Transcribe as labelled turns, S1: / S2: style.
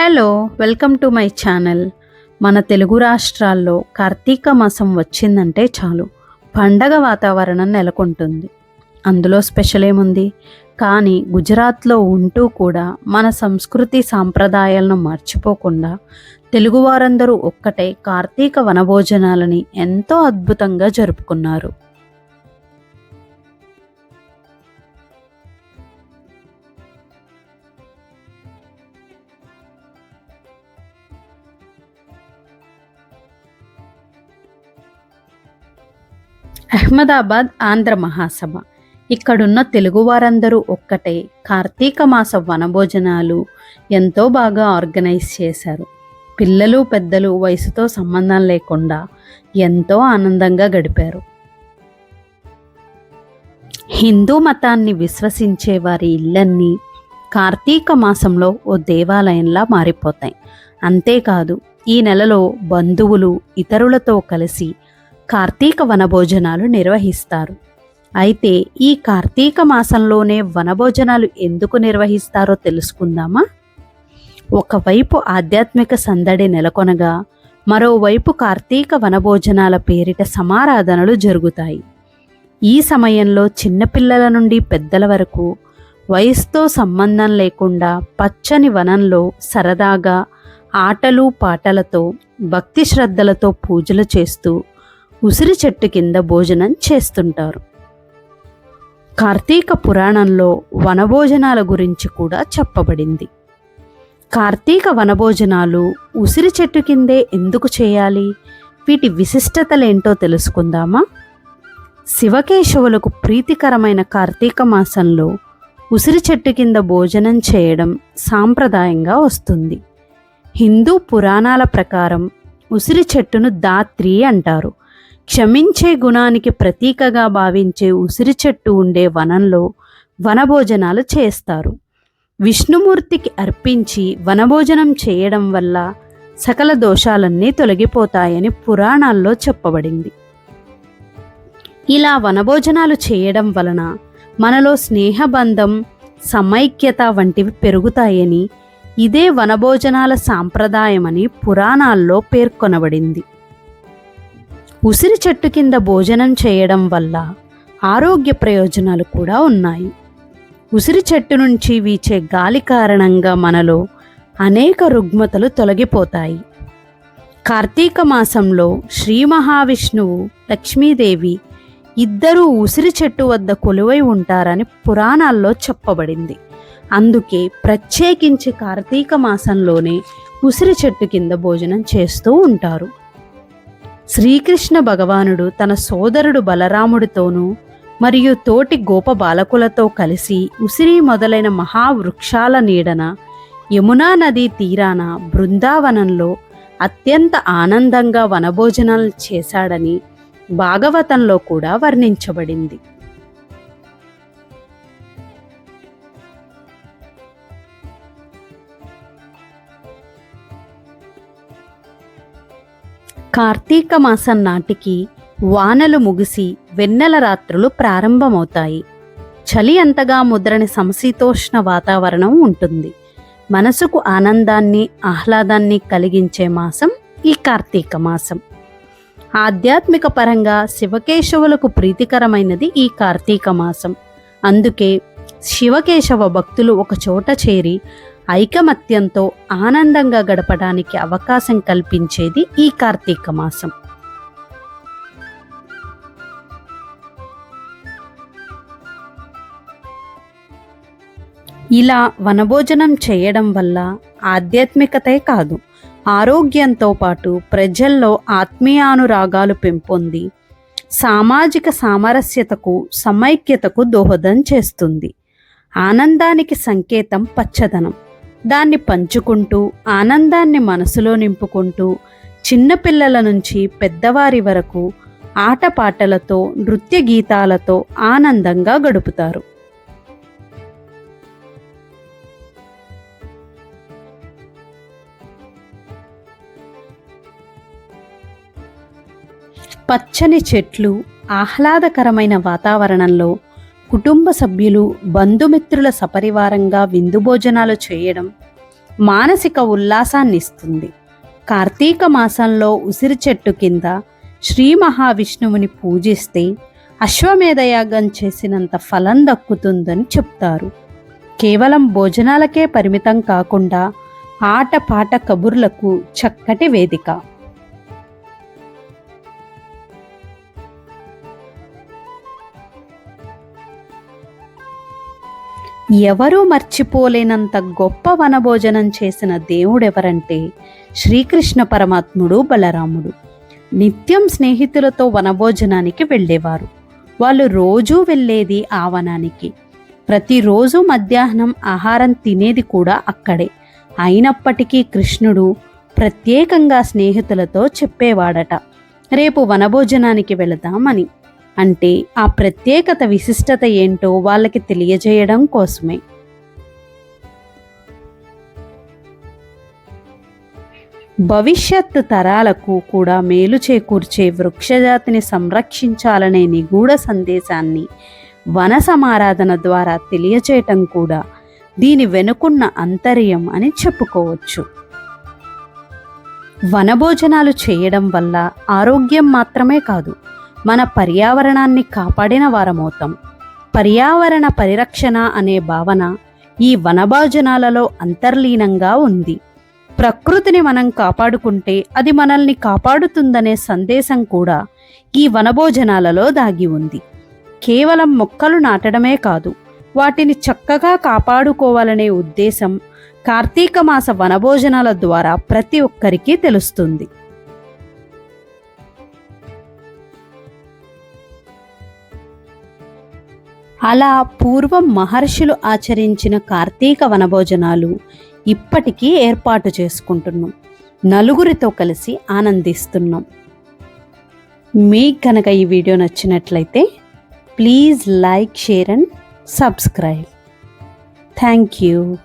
S1: Hello welcome to my channel. మన తెలుగు రాష్ట్రాల్లో కార్తీక మాసం వచ్చిందంటే చాలు. పండగ వాతావరణం నెలకొంటుంది. అందులో స్పెషల్ ఏముంది? కానీ గుజరాత్లో ఉంటూ కూడా మన సంస్కృతి సాంప్రదాయాలను మర్చిపోకుండా తెలుగువారందరూ ఒక్కటే కార్తీక వనభోజనాలని ఎంతో అద్భుతంగా జరుపుకున్నారు. అహ్మదాబాద్ ఆంధ్ర మహాసభ. ఇక్కడున్న తెలుగువారందరూ ఒక్కటే. కార్తీక మాస వనభోజనాలు ఎంతో బాగా ఆర్గనైజ్ చేశారు. పిల్లలు పెద్దలు వయసుతో సంబంధం లేకుండా ఎంతో ఆనందంగా గడిపారు. హిందూ మతాన్ని విశ్వసించే వారి ఇళ్ళన్నీ కార్తీక మాసంలో ఓ దేవాలయంలా మారిపోతాయి. అంతేకాదు ఈ నెలలో బంధువులు ఇతరులతో కలిసి కార్తీక వనభోజనాలు నిర్వహిస్తారు. అయితే ఈ కార్తీక మాసంలోనే వనభోజనాలు ఎందుకు నిర్వహిస్తారో తెలుసుకుందామా? ఒకవైపు ఆధ్యాత్మిక సందడి నెలకొనగా మరోవైపు కార్తీక వనభోజనాల పేరిట సమారాధనలు జరుగుతాయి. ఈ సమయంలో చిన్నపిల్లల నుండి పెద్దల వరకు వయసుతో సంబంధం లేకుండా పచ్చని వనంలో సరదాగా ఆటలు పాటలతో భక్తి శ్రద్ధలతో పూజలు చేస్తూ ఉసిరి చెట్టు కింద భోజనం చేస్తుంటారు. కార్తీక పురాణంలో వనభోజనాల గురించి కూడా చెప్పబడింది. కార్తీక వనభోజనాలు ఉసిరి చెట్టు కిందే ఎందుకు చేయాలి? వీటి విశిష్టతలేంటో తెలుసుకుందామా? శివకేశవులకు ప్రీతికరమైన కార్తీక మాసంలో ఉసిరి చెట్టు కింద భోజనం చేయడం సాంప్రదాయంగా వస్తుంది. హిందూ పురాణాల ప్రకారం ఉసిరి చెట్టును దాత్రి అంటారు. క్షమించే గుణానికి ప్రతీకగా భావించే ఉసిరి చెట్టు ఉండే వనంలో వనభోజనాలు చేస్తారు. విష్ణుమూర్తికి అర్పించి వనభోజనం చేయడం వల్ల సకల దోషాలన్నీ తొలగిపోతాయని పురాణాల్లో చెప్పబడింది. ఇలా వనభోజనాలు చేయడం వలన మనలో స్నేహబంధం సమైక్యత వంటివి పెరుగుతాయని ఇదే వనభోజనాల సాంప్రదాయమని పురాణాల్లో పేర్కొనబడింది. ఉసిరి చెట్టు కింద భోజనం చేయడం వల్ల ఆరోగ్య ప్రయోజనాలు కూడా ఉన్నాయి. ఉసిరి చెట్టు నుంచి వీచే గాలి కారణంగా మనలో అనేక రుగ్మతలు తొలగిపోతాయి. కార్తీక మాసంలో శ్రీ మహావిష్ణువు లక్ష్మీదేవి ఇద్దరూ ఉసిరి చెట్టు వద్ద కొలువై ఉంటారని పురాణాల్లో చెప్పబడింది. అందుకే ప్రత్యేకించి కార్తీక మాసంలోనే ఉసిరి చెట్టు కింద భోజనం చేస్తూ ఉంటారు. శ్రీకృష్ణ భగవానుడు తన సోదరుడు బలరాముడితోనూ మరియు తోటి గోప బాలకులతో కలిసి ఉసిరి మొదలైన మహావృక్షాల నీడన యమునా నదీ తీరాన బృందావనంలో అత్యంత ఆనందంగా వనభోజనాలు చేశాడని భాగవతంలో కూడా వర్ణించబడింది. కార్తీక మాసం నాటికి వానలు ముగిసి వెన్నెల రాత్రులు ప్రారంభమవుతాయి. చలి అంతగా ముద్రని సమశీతోష్ణ వాతావరణం ఉంటుంది. మనసుకు ఆనందాన్ని ఆహ్లాదాన్ని కలిగించే మాసం ఈ కార్తీక మాసం. ఆధ్యాత్మిక పరంగా శివకేశవులకు ప్రీతికరమైనది ఈ కార్తీక మాసం. అందుకే శివకేశవ భక్తులు ఒక చోట చేరి ఐకమత్యంతో ఆనందంగా గడపడానికి అవకాశం కల్పించేది ఈ కార్తీక మాసం. ఇలా వనభోజనం చేయడం వల్ల ఆధ్యాత్మికతే కాదు ఆరోగ్యంతో పాటు ప్రజల్లో ఆత్మీయానురాగాలు పెంపొంది సామాజిక సామరస్యతకు సమైక్యతకు దోహదం చేస్తుంది. ఆనందానికి సంకేతం పచ్చదనం. దాన్ని పంచుకుంటూ ఆనందాన్ని మనసులో నింపుకుంటూ చిన్నపిల్లల నుంచి పెద్దవారి వరకు ఆటపాటలతో నృత్య గీతాలతో ఆనందంగా గడుపుతారు. పచ్చని చెట్లు ఆహ్లాదకరమైన వాతావరణంలో కుటుంబ సభ్యులు బంధుమిత్రుల సపరివారంగా విందు భోజనాలు చేయడం మానసిక ఉల్లాసాన్ని ఇస్తుంది. కార్తీక మాసంలో ఉసిరి చెట్టు కింద శ్రీ మహావిష్ణువుని పూజిస్తే అశ్వమేధయాగం చేసినంత ఫలం దక్కుతుందని చెప్తారు. కేవలం భోజనాలకే పరిమితం కాకుండా ఆట పాట కబుర్లకు చక్కటి వేదిక. ఎవరూ మర్చిపోలేనంత గొప్ప వనభోజనం చేసిన దేవుడెవరంటే శ్రీకృష్ణ పరమాత్ముడు బలరాముడు. నిత్యం స్నేహితులతో వనభోజనానికి వెళ్ళేవారు. వాళ్ళు రోజూ వెళ్ళేది ఆ వనానికి. ప్రతిరోజు మధ్యాహ్నం ఆహారం తినేది కూడా అక్కడే. అయినప్పటికీ కృష్ణుడు ప్రత్యేకంగా స్నేహితులతో చెప్పేవాడట. రేపు వనభోజనానికి వెళదామని. అంటే ఆ ప్రత్యేకత విశిష్టత ఏంటో వాళ్ళకి తెలియజేయడం కోసమే. భవిష్యత్ తరాలకు కూడా మేలు చేకూర్చే వృక్షజాతిని సంరక్షించాలనే నిగూఢ సందేశాన్ని వన సమారాధన ద్వారా తెలియచేయటం కూడా దీని వెనుకున్న అంతర్యం అని చెప్పుకోవచ్చు. వనభోజనాలు చేయడం వల్ల ఆరోగ్యం మాత్రమే కాదు మన పర్యావరణాన్ని కాపాడిన వారమవుతాం. పర్యావరణ పరిరక్షణ అనే భావన ఈ వనభోజనాలలో అంతర్లీనంగా ఉంది. ప్రకృతిని మనం కాపాడుకుంటే అది మనల్ని కాపాడుతుందనే సందేశం కూడా ఈ వనభోజనాలలో దాగి ఉంది. కేవలం మొక్కలు నాటడమే కాదు వాటిని చక్కగా కాపాడుకోవాలనే ఉద్దేశం కార్తీక మాస వనభోజనాల ద్వారా ప్రతి ఒక్కరికి తెలుస్తుంది. అలా పూర్వం మహర్షులు ఆచరించిన కార్తీక వనభోజనాలు ఇప్పటికీ ఏర్పాటు చేసుకుంటున్నాం. నలుగురితో కలిసి ఆనందిస్తున్నాం. మీకు కనుక ఈ వీడియో నచ్చినట్లయితే please like share and subscribe. Thank you.